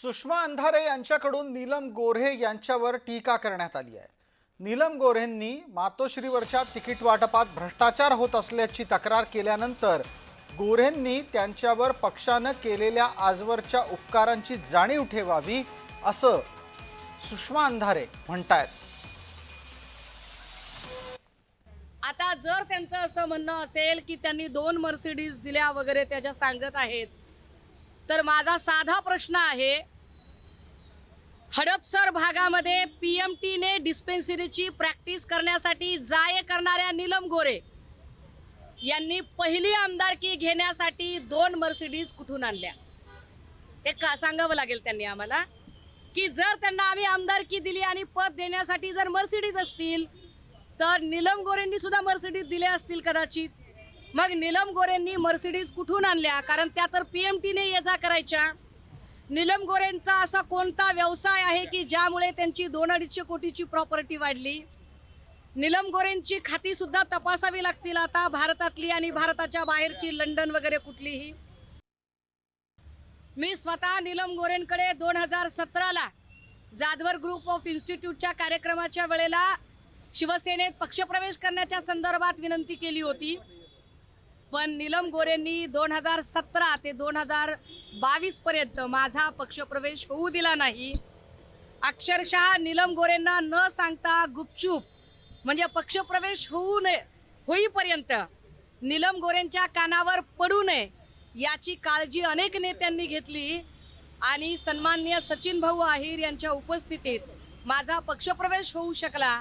सुषमा अंधारे यांच्याकडून नीलम गोऱ्हे यांच्यावर टीका करण्यात आली आहे. नीलम गोऱ्हेंनी मातोश्रीवरच्या तिकीट वाटपात भ्रष्टाचार होत असल्याची तक्रार केल्यानंतर गोऱ्हेंनी त्यांच्यावर पक्षानं केलेल्या आजवरच्या उपकारांची जाणीव ठेवावी असं सुषमा अंधारे म्हणतायत. आता जर त्यांचं असं म्हणणं असेल की त्यांनी दोन मर्सिडीज दिल्या वगैरे त्याच्या सांगत आहेत तर माझा साधा प्रश्न आहे हडपसर भागामध्ये पी एम टीने डिस्पेन्सरीची प्रॅक्टिस करण्यासाठी जाय करणाऱ्या नीलम गोरे यांनी पहिली आमदारकी घेण्यासाठी दोन मर्सिडीज कुठून आणल्या? ते का सांगावं लागेल त्यांनी आम्हाला? की जर त्यांना आम्ही आमदारकी दिली आणि पद देण्यासाठी जर मर्सिडीज असतील तर नीलम गोरेंनी सुद्धा मर्सिडीज दिल्या असतील कदाचित. मग नीलम गोरेंनी मर्सिडीज कुठून आणल्या? कारण त्या तर पी एम टीने ये जा करायच्या. नीलम गोरेंचा असा कोणता व्यवसाय आहे की ज्यामुळे त्यांची दोन अडीचशे कोटीची प्रॉपर्टी वाढली? नीलम गोरेंची खातीसुद्धा तपासावी लागतील आता भारतातली आणि भारताच्या बाहेरची लंडन वगैरे कुठलीही. मी स्वतः नीलम गोरेंकडे दोन हजार सतराला जाधवर ग्रुप ऑफ इन्स्टिट्यूटच्या कार्यक्रमाच्या वेळेला शिवसेनेत पक्षप्रवेश करण्याच्या संदर्भात विनंती केली होती. पण नीलम गोरेंनी दोन हजार सतरा ते दोन हजार बावीसपर्यंत माझा पक्षप्रवेश होऊ दिला नाही. अक्षरशः नीलम गोरेंना न सांगता गुपचूप म्हणजे पक्षप्रवेश होऊ नये होईपर्यंत नीलम गोरेंच्या कानावर पडू नये याची काळजी अनेक नेत्यांनी घेतली आणि सन्माननीय सचिन भाऊ आहिर यांच्या उपस्थितीत माझा पक्षप्रवेश होऊ शकला.